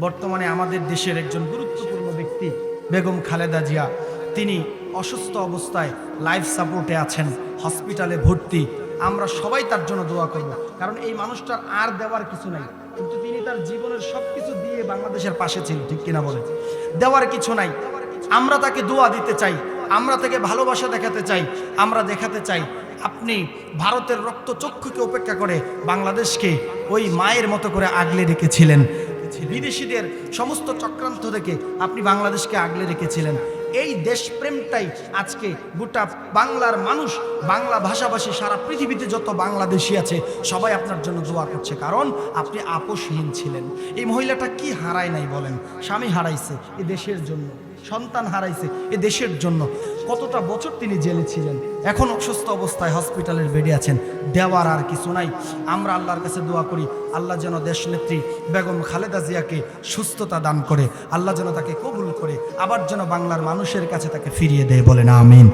বর্তমানে আমাদের দেশের একজন গুরুত্বপূর্ণ ব্যক্তি, বেগম খালেদা জিয়া। তিনি অসুস্থ অবস্থায় লাইফ সাপোর্টে আছেন হসপিটালে ভর্তি। আমরা সবাই তার জন্য দোয়া করব। কারণ এই মানুষটার আর দেওয়ার কিছু নাই। কিন্তু তিনি তার জীবনের সব কিছু দিয়ে বাংলাদেশের পাশে ছিল ঠিক কিনা বলেন? দেওয়ার কিছু নাই। আমরা তাকে দোয়া দিতে চাই। আমরা তাকে ভালোবাসা দেখাতে চাই। আমরা দেখাতে চাই, আপনি ভারতের রক্তচক্ষুকে উপেক্ষা করে বাংলাদেশকে ওই মায়ের মতো করে আগলে রেখেছিলেন। বিদেশিদের সমস্ত চক্রান্ত থেকে আপনি বাংলাদেশকে আগলে রেখেছিলেন। এই দেশপ্রেমটাই আজকে গোটা বাংলার মানুষ, বাংলা ভাষাভাষী সারা পৃথিবীতে যত বাংলাদেশি আছে, সবাই আপনার জন্য দোয়া করছে। কারণ আপনি আপোষহীন ছিলেন। এই মহিলাটা কি হারায় নাই বলেন? স্বামী হারাইছে এ দেশের জন্য। সন্তান হারাইছে এ দেশের জন্য। কতটা বছর তিনি জেলে ছিলেন? এখন অসুস্থ অবস্থায় হসপিটালের বেডে আছেন। দেওয়ার আর কিছু নাই। আমরা আল্লাহর কাছে দোয়া করি, আল্লাহ যেন দেশনেত্রী বেগম খালেদা জিয়াকে সুস্থতা দান করে, আল্লাহ যেন তাকে কবুল করে, আবার যেন বাংলার মানুষের কাছে তাকে ফিরিয়ে দেয় বলে না আমিন।